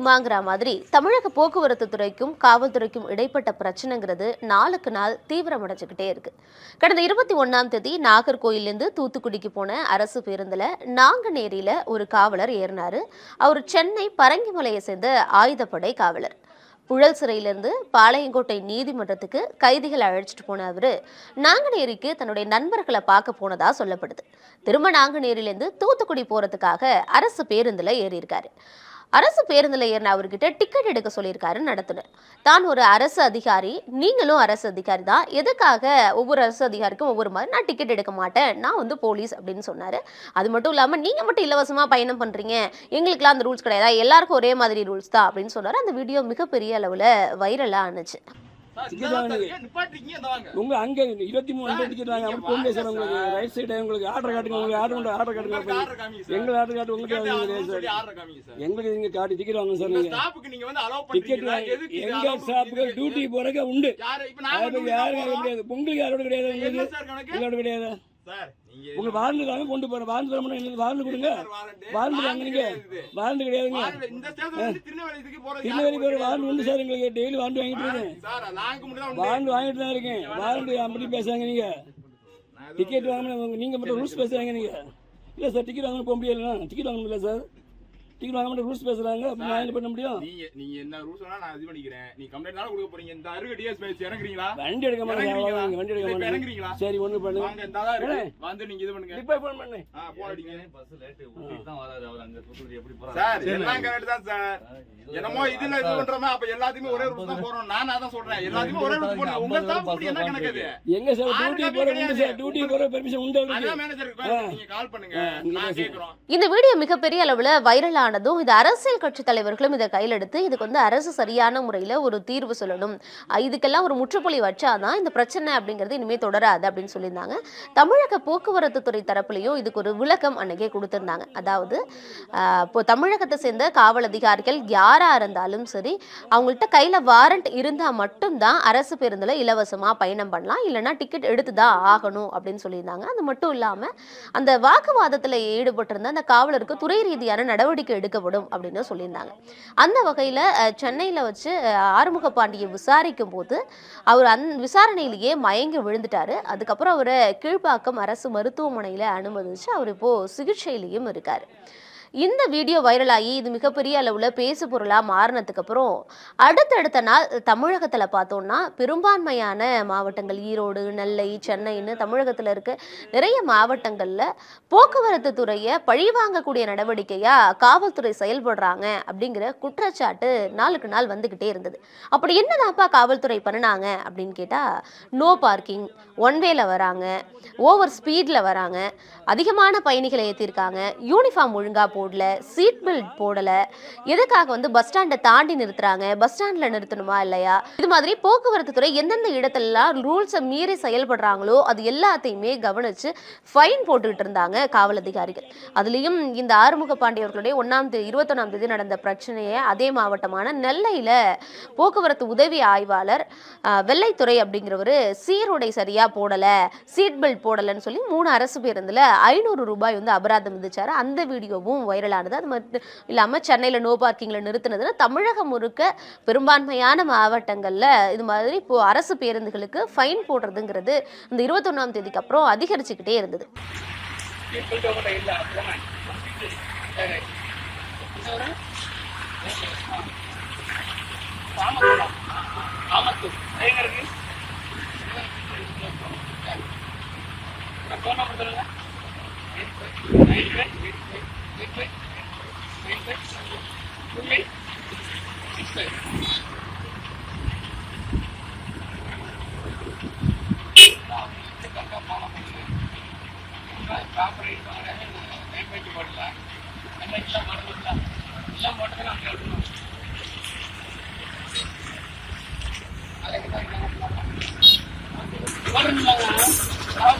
முடியுமாங்கிற மாதிரி தமிழக போக்குவரத்து துறைக்கும் காவல்துறைக்கும் இடைப்பட்ட பிரச்சனைங்கிறது நாளுக்கு நாள் தீவிரமடைஞ்சுக்கிட்டே இருக்கு. கடந்த இருபத்தி ஒன்னாம் தேதி நாகர்கோயிலேருந்து தூத்துக்குடிக்கு போன அரசு பேருந்துல நாங்குநேரியில ஒரு காவலர் ஏறினாரு. அவர் சென்னை பரங்கிமலையை சேர்ந்த ஆயுதப்படை காவலர். புழல் சிறையிலிருந்து பாளையங்கோட்டை நீதிமன்றத்துக்கு கைதிகளை அழைச்சிட்டு போன அவரு நாங்குநேரிக்கு தன்னுடைய நண்பர்களை பார்க்க போனதா சொல்லப்படுது. திரும்ப நாங்குநேரிலேருந்து தூத்துக்குடி போறதுக்காக அரசு பேருந்துல ஏறியிருக்காரு. அரசு பேருந்தில் ஏறின அவர்கிட்ட டிக்கெட் எடுக்க சொல்லியிருக்காரு நடத்துனர் தான் ஒரு அரசு அதிகாரி நீங்களும் அரசு அதிகாரி தான். எதுக்காக ஒவ்வொரு அரசு அதிகாரிக்கும் ஒவ்வொரு மாதிரி நான் டிக்கெட் எடுக்க மாட்டேன் நான் வந்து போலீஸ் அப்படின்னு சொன்னார். அது மட்டும் இல்லாமல் நீங்கள் மட்டும் இலவசமாக பயணம் பண்ணுறீங்க எங்களுக்குலாம் அந்த ரூல்ஸ் கிடையாது? எல்லாருக்கும் ஒரே மாதிரி ரூல்ஸ் தான் அப்படின்னு சொன்னார். அந்த வீடியோ மிகப்பெரிய அளவில் வைரலாக ஆனுச்சு உங்க அங்க இருபத்தி மூணு டிக்கெட் வாங்க. அப்படி போங்க சார் உங்களுக்கு. ரைட் சைடு உங்களுக்கு ஆர்டர் காட்டுங்க. உங்களுக்கு ஆர்டர் கொண்டு ஆர்டர் காட்டுங்க. போய். எங்களுக்கு ஆர்டர் காட்டு உங்களுக்கு எங்களுக்கு நீங்க காட்டி டிக்கெட் வாங்க சார் நீங்க. டிக்கெட் எங்க ஸ்டாப்புக்கு டியூட்டி போறக்க உண்டு. யாருக்கு முடியாது உங்களுக்கு யாரோட கிடையாது உங்களுக்கு? உங்களோட கிடையாது? உங்க வாழ்ந்து வாங்க கொண்டு போறேன் வாழ்ந்து தர முடியும் வாழ்ந்து கொடுங்க. வாழ்ந்து வாங்க நீங்க கிடையாதுங்க. திருநெல்வேலி போற வாழ்ந்து உண்டு சார் எங்களுக்கு. டெய்லி வாழ்ந்து வாங்கிட்டு இருக்கேன். வாழ்ந்து வாங்கிட்டு தான் இருக்கேன். வாழ்ந்து அப்படி பேசுறாங்க நீங்க. டிக்கெட் வாங்க நீங்க மட்டும் ரூல்ஸ் பேசுறாங்க நீங்க. இல்ல சார் டிக்கெட் வாங்கணும் போக முடியல டிக்கெட் வாங்கணும் இல்ல சார். டிக்கெட் வாங்க மட்டும் ரூல்ஸ் பேசுறாங்க. அப்படி நான் என்ன பண்ண முடியும்? நீங்க நீங்க என்ன ரூல்ஸ் வேணா நான் இது பண்ணிக்கிறேன். நீ கம்ப்ளைண்ட் தானே கொடுக்க போறீங்க? இந்த அருகு டிஎஸ் பேசி இறங்குறீங்களா? வண்டி எடுக்க மாட்டேங்க வண்டி எடுக்க மாட்டேங்க இறங்குறீங்களா? சரி ஒண்ணு பண்ணு. வாங்க இந்த தான் இருக்கு. வந்து நீங்க இது பண்ணுங்க. இப்ப போன் பண்ணு. ஆ போன் அடிங்க. பஸ் லேட் ஊட்டிக்கு தான் வராது அவர் அங்க தூத்துக்குடி எப்படி போறாரு? சார் எல்லாம் கரெக்ட் தான் சார். என்னமோ இதுல இது பண்றோமா அப்ப எல்லாத்துக்குமே ஒரே ரூல்ஸ் தான் போறோம் நான் அதான் சொல்றேன். எல்லாத்துக்குமே ஒரே ரூல்ஸ் போடுங்க உங்க ஸ்டாஃப் இப்படி என்ன கணக்கு அது எங்க சார் டியூட்டி போற உண்டு சார்? டியூட்டி போற பெர்மிஷன் உண்டு மேனேஜருக்கு நீங்க கால் பண்ணுங்க. நான் கேக்குறோம். இந்த வீடியோ மிகப்பெரிய அளவுல வைரல் ஆனதும் இது அரசியல் கட்சி தலைவர்களும் இதை கையில் எடுத்து இதுக்கு வந்து அரசு சரியான முறையில் ஒரு தீர்வு சொல்லணும். இதுக்கெல்லாம் ஒரு முற்றுப்புள்ளி வச்சாதான் இந்த பிரச்சனை அப்படிங்கிறது இனிமேல் தொடராது அப்படின்னு சொல்லியிருந்தாங்க. தமிழக போக்குவரத்து துறை தரப்புலையும் இதுக்கு ஒரு விளக்கம் அன்னைக்கே கொடுத்துருந்தாங்க. அதாவது இப்போ தமிழகத்தை சேர்ந்த காவல் அதிகாரிகள் யாராக இருந்தாலும் சரி அவங்கள்ட்ட கையில் வாரண்ட் இருந்தால் மட்டும்தான் அரசு பேருந்தில் இலவசமாக பயணம் பண்ணலாம். இல்லைனா டிக்கெட் எடுத்து தான் ஆகணும் அப்படின்னு சொல்லியிருந்தாங்க. அது மட்டும் இல்லாமல் அந்த வாக்குவாதத்தில் ஈடுபட்டிருந்த அந்த காவலருக்கு துறை ரீதியான நடவடிக்கை எடுக்கப்படும் அப்படின்னு சொல்லியிருந்தாங்க. அந்த வகையில் சென்னையில் வச்சு ஆறுமுக பாண்டியை விசாரிக்கும் போது அவர் அந் விசாரணையிலேயே மயங்கி விழுந்துட்டாரு. அதுக்கப்புறம் அவரை கீழ்ப்பாக்கம் அரசு மருத்துவமனையில் அனுமதிச்சு அவர் இப்போது சிகிச்சையிலையும் இருக்கார். இந்த வீடியோ வைரலாகி இது மிகப்பெரிய அளவில் பேசு பொருளாக மாறினதுக்கு அப்புறம் அடுத்தடுத்த நாள் தமிழகத்தில் பார்த்தோம்னா பெரும்பான்மையான மாவட்டங்கள் ஈரோடு நெல்லை சென்னைன்னு தமிழகத்தில் இருக்க நிறைய மாவட்டங்களில் போக்குவரத்து துறையை பழிவாங்கக்கூடிய நடவடிக்கையாக காவல்துறை செயல்படுறாங்க அப்படிங்கிற குற்றச்சாட்டு நாளுக்கு நாள் வந்துக்கிட்டே இருந்தது. அப்படி என்னதாப்பா காவல்துறை பண்ணினாங்க அப்படின்னு கேட்டால் நோ பார்க்கிங் ஒன் வேல வராங்க ஓவர் ஸ்பீடில் வராங்க அதிகமான பயணிகளை ஏற்றிருக்காங்க யூனிஃபார்ம் ஒழுங்காக போடல சீட் பெல்ட் போடலை. எதுக்காக வந்து பஸ் ஸ்டாண்டை தாண்டி நிறுத்துறாங்க? பஸ் ஸ்டாண்டில் நிறுத்தணுமா இல்லையா? இது மாதிரி போக்குவரத்து துறை எந்தெந்த இடத்துலலாம் ரூல்ஸை மீறி செயல்படுறாங்களோ அது எல்லாத்தையுமே கவனித்து ஃபைன் போட்டுக்கிட்டு இருந்தாங்க காவல் அதிகாரிகள். அதுலேயும் இந்த ஆறுமுக பாண்டியவர்களுடைய ஒன்றாம் தேதி இருபத்தொன்னாம் தேதி நடந்த பிரச்சனையை அதே மாவட்டமான நெல்லையில் போக்குவரத்து உதவி ஆய்வாளர் வெள்ளைத்துறை அப்படிங்கிறவர் சீருடை சரியாக போடலை சீட் பெல்ட் போடலைன்னு சொல்லி மூணு அரசு பேருந்தில் ஐநூறு ரூபாய் வந்து அபராதம் விதிச்சார். அந்த வீடியோவும் வைரலானது. அது மட்டும் இல்லாம சென்னையில நோ பார்க்கிங்ல நிறுத்தினதுன்னா தமிழகம் முழுக்க பெரும்பான்மையான மாவட்டங்கள்ல இது மாதிரி இப்போ அரசு பேருந்துகளுக்கு ஃபைன் போடுறதுங்கிறது இந்த இருபத்தொன்னாம் தேதிக்கு அப்புறம் அதிகரிச்சுக்கிட்டே இருந்தது.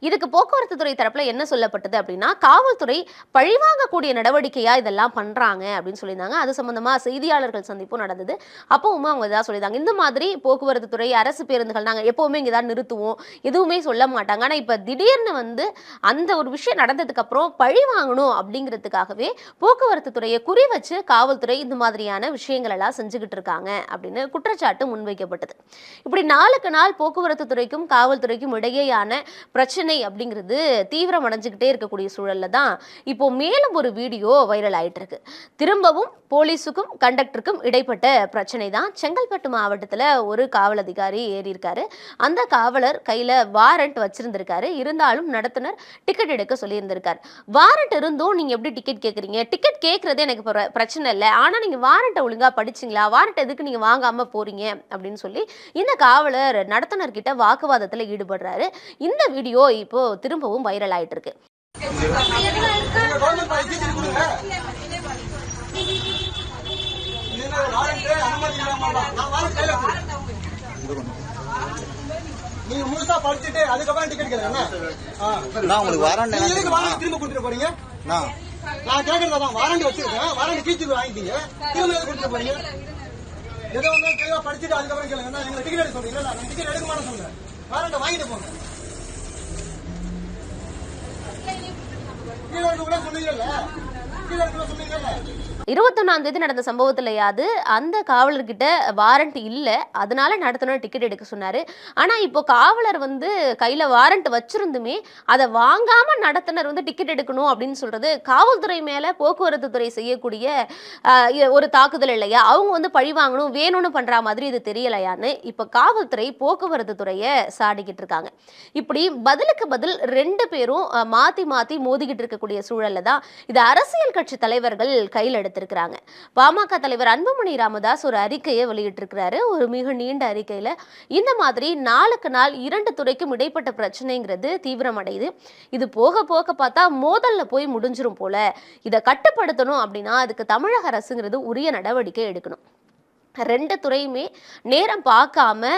இதுக்கு போக்குவரத்து துறை தரப்புல என்ன சொல்லப்பட்டது அப்படின்னா காவல்துறை பழிவாங்கக்கூடிய நடவடிக்கையா இதெல்லாம் பண்றாங்க அப்படின்னு சொல்லியிருந்தாங்க. அது சம்பந்தமா செய்தியாளர்கள் சந்திப்பும் நடந்தது. அப்பவும் அவங்க இதான் சொல்லியிருந்தாங்க. இந்த மாதிரி போக்குவரத்து துறை அரசு பேருந்துகள் நாங்க எப்பவுமே இங்க தான் நிறுத்துவோம். எதுவுமே சொல்ல மாட்டாங்க. ஆனா இப்ப திடீர்னு வந்து அந்த ஒரு விஷயம் நடந்ததுக்கு அப்புறம் பழி வாங்கணும் அப்படிங்கிறதுக்காகவே போக்குவரத்து துறையை குறி வச்சு காவல்துறை இந்த மாதிரியான விஷயங்கள் எல்லாம் செஞ்சுக்கிட்டு இருக்காங்க அப்படின்னு குற்றச்சாட்டு முன்வைக்கப்பட்டது. இப்படி நாளுக்கு நாள் போக்குவரத்து துறைக்கும் காவல்துறைக்கும் இடையேயான பிரச்சனை அப்படிங்கிறது தீவிரம் அடைஞ்சுக்கிட்டே இருக்கக்கூடிய சூழல்ல தான் இப்போ மேலும் ஒரு வீடியோ வைரல் ஆயிட்டு இருக்கு திரும்பவும் போலீஸுக்கும் கண்டக்டருக்கும் இடைப்பட்ட பிரச்சனை தான். செங்கல்பட்டு மாவட்டத்தில் ஒரு காவல் அதிகாரி ஏறியிருக்காரு. அந்த காவலர் கையில் வாரண்ட் வச்சிருந்திருக்காரு. இருந்தாலும் நடத்துனர் டிக்கெட் எடுக்க சொல்லியிருந்திருக்காரு. வாரண்ட் இருந்தும் நீங்கள் எப்படி டிக்கெட் கேட்குறீங்க டிக்கெட் கேட்குறதே எனக்கு பிரச்சனை இல்லை. ஆனால் நீங்கள் வாரண்ட்டை ஒழுங்காக படிச்சீங்களா? வாரண்ட் எதுக்கு நீங்கள் வாங்காமல் போகிறீங்க அப்படின்னு சொல்லி இந்த காவலர் நடத்துனர்கிட்ட வாக்குவாதத்தில் ஈடுபடுறாரு. இந்த வீடியோ இப்போ திரும்பவும் வைரல் ஆயிட்டு இருக்கு நீங்க முழுசா படிச்சுட்டு அதுக்கப்புறம் டிக்கெட் கேட்கறேன் நான் உங்களுக்கு வாரண்ட் திரும்ப கொடுத்துட்டு போறீங்க? நான். நான் கேட்கறதா தான் வாரண்ட் வச்சிருக்கேன். வாரண்ட் கீச்சு வாங்கிட்டீங்க. திரும்ப எதுக்கு கொடுத்துட்டு போறீங்க? ஏதோ ஒண்ணு தெளிவா படிச்சுட்டு அதுக்கப்புறம் கேளுங்க. நான் எங்க டிக்கெட் எடுக்க சொல்றீங்களா நான் டிக்கெட் எடுக்க மாட்டேன் சொல்றேன். வாரண்ட் வாங்கிட்டு போங்க. கீழே சொன்னீங்கல்ல? கீழே இருக்க சொன்னீங்கல்ல? இருபத்தொன்னாம் தேதி நடந்த சம்பவத்திலையாவது அந்த காவலர்கிட்ட வாரண்ட் இல்லை. அதனால நடத்துனர் டிக்கெட் எடுக்க சொன்னாரு. ஆனா இப்போ காவலர் வந்து கையில வாரண்ட் வச்சிருந்துமே அதை வாங்காம நடத்தினர் வந்து டிக்கெட் எடுக்கணும் அப்படின்னு சொல்றது காவல்துறை மேல போக்குவரத்து துறை செய்யக்கூடிய ஒரு தாக்குதல் இல்லையா? அவங்க வந்து பழி வாங்கணும் வேணும்னு பண்ற மாதிரி இது தெரியலையான்னு இப்போ காவல்துறை போக்குவரத்து துறையை சாடிக்கிட்டு இருக்காங்க. இப்படி பதிலுக்கு பதில் ரெண்டு பேரும் மாத்தி மாத்தி மோதிக்கிட்டு இருக்கக்கூடிய சூழல்ல தான் இது அரசியல் கட்சி தலைவர்கள் கையில் எடுத்து எடுத்திருக்கிறாங்க. பாமக தலைவர் அன்புமணி ராமதாஸ் ஒரு அறிக்கையை வெளியிட்டிருக்கிறாரு. ஒரு மிக நீண்ட அறிக்கையில் இந்த மாதிரி நாளுக்கு நாள் இரண்டு துறைக்கும் இடைப்பட்ட பிரச்சனைங்கிறது தீவிரமடையுது. இது போக போக பார்த்தா மோதல்ல போய் முடிஞ்சிரும் போல. இதை கட்டுப்படுத்தணும் அப்படின்னா அதுக்கு தமிழக அரசுங்கிறது உரிய நடவடிக்கை எடுக்கணும். ரெண்டு துறையுமே நேரம் பார்க்காம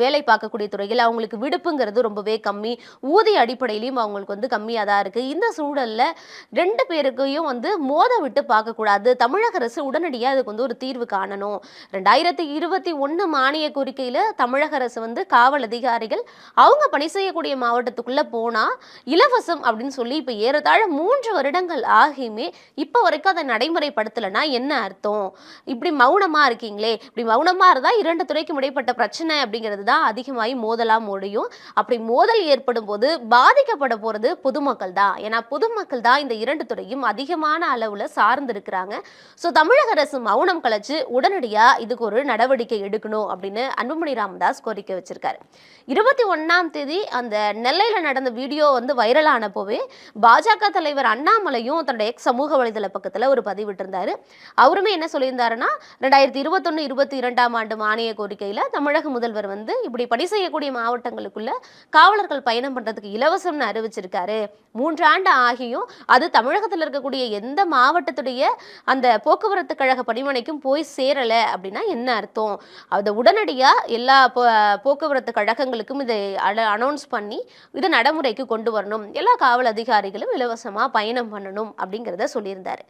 வேலை பார்க்கக்கூடிய துறைகள் அவங்களுக்கு விடுப்புங்கிறது ரொம்பவே கம்மி. ஊதிய அடிப்படையிலையும் அவங்களுக்கு வந்து கம்மியாக தான் இருக்குது இந்த சூழலில் ரெண்டு பேருக்கையும் வந்து மோத விட்டு பார்க்கக்கூடாது. தமிழக அரசு உடனடியாக அதுக்கு வந்து ஒரு தீர்வு காணணும். ரெண்டாயிரத்தி இருபத்தி ஒன்று மானிய கோரிக்கையில் தமிழக அரசு வந்து காவல் அதிகாரிகள் அவங்க பணி செய்யக்கூடிய மாவட்டத்துக்குள்ளே போனால் இலவசம் அப்படின்னு சொல்லி இப்போ ஏறத்தாழ மூன்று வருடங்கள் ஆகியுமே இப்போ வரைக்கும் அதை நடைமுறைப்படுத்தலைன்னா என்ன அர்த்தம்? இப்படி மௌனமாக இருக்கீங்களே இப்படி மௌனமா இருந்தால் இரண்டு துறைக்கும் இடைப்பட்ட பிரச்சனை அப்படிங்கிறது தான் அதிகமாகி மோதலா முடியும். அப்படி மோதல் ஏற்படும் போது பாதிக்கப்பட போறது பொதுமக்கள் தான் ஏன்னா பொதுமக்கள் தான் இந்த இரண்டு துறையும் அதிகமான அளவுல சார்ந்து இருக்கிறாங்க ஸோ தமிழக அரசு மௌனம் கலைச்சு உடனடியா இதுக்கு ஒரு நடவடிக்கை எடுக்கணும் அப்படின்னு அன்புமணி ராமதாஸ் கோரிக்கை வச்சிருக்காரு. இருபத்தி ஒண்ணாம் தேதி அந்த நெல்லையில் நடந்த வீடியோ வந்து வைரலானப்போவே பாஜக தலைவர் அண்ணாமலையும் தன்னோட எக்ஸ் சமூக வலைதள பக்கத்துல ஒரு பதிவிட்டிருந்தாரு அவருமே என்ன சொல்லியிருந்தாருன்னா ரெண்டாயிரத்தி இருபத்தொன்னு இருபத்தி இரண்டாம் ஆண்டு மானிய கோரிக்கையில தமிழக முதல்வர் வந்து இப்படி பணி செய்யக்கூடிய மாவட்டங்களுக்குள்ள காவலர்கள் பயணம் பண்றதுக்கு இலவசம்னு அறிவிச்சிருக்காரு. மூன்று ஆண்டு ஆகியும் அது தமிழகத்தில் இருக்கக்கூடிய எந்த மாவட்டத்துடைய அந்த போக்குவரத்து கழக பணிமனைக்கும் போய் சேரலை அப்படின்னா என்ன அர்த்தம்? அதை உடனடியா எல்லா போக்குவரத்து கழகங்களுக்கும் இதை அனௌன்ஸ் பண்ணி இதை நடைமுறைக்கு கொண்டு வரணும். எல்லா காவல் அதிகாரிகளும் இலவசமா பயணம் பண்ணணும் அப்படிங்கிறத சொல்லியிருந்தாரு.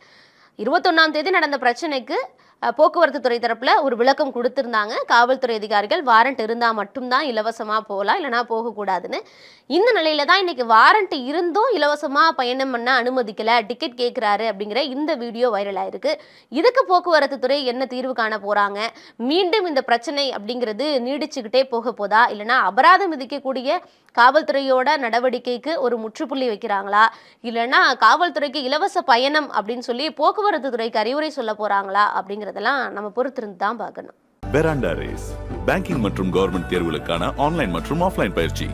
இருபத்தொன்னாம் தேதி நடந்த பிரச்சனைக்கு போக்குவரத்து துறை தரப்புல ஒரு விளக்கம் கொடுத்திருந்தாங்க. காவல்துறை அதிகாரிகள் வாரண்ட் இருந்தா மட்டும்தான் இலவசமா போகலாம் இல்லைனா போகக்கூடாதுன்னு? இந்த நிலையில தான் இன்னைக்கு வாரண்ட் இருந்தும் இலவசமா பயணம் பண்ண அனுமதிக்கல. டிக்கெட் கேட்கிறாரு அப்படிங்கிற இந்த வீடியோ வைரல் ஆயிருக்கு. இதுக்கு போக்குவரத்து துறை என்ன தீர்வு காண போறாங்க? மீண்டும் இந்த பிரச்சனை அப்படிங்கிறது நீடிச்சுக்கிட்டே போக போதா? இல்லைனா அபராதம் விதிக்கக்கூடிய காவல்துறையோட நடவடிக்கைக்கு ஒரு முற்றுப்புள்ளி வைக்கிறாங்களா? இல்லைன்னா காவல்துறைக்கு இலவச பயணம் அப்படின்னு சொல்லி போக்குவரத்து துறைக்கு அறிவுரை சொல்ல போறாங்களா? அப்படிங்கிறதெல்லாம் நம்ம பொறுத்திருந்து தான் பார்க்கணும். பெராண்டா ரேஸ் பேங்கிங் மற்றும் கவர்மெண்ட் தேர்வுகளுக்கான ஆன்லைன் மற்றும் ஆஃப்லைன் பயிற்சி.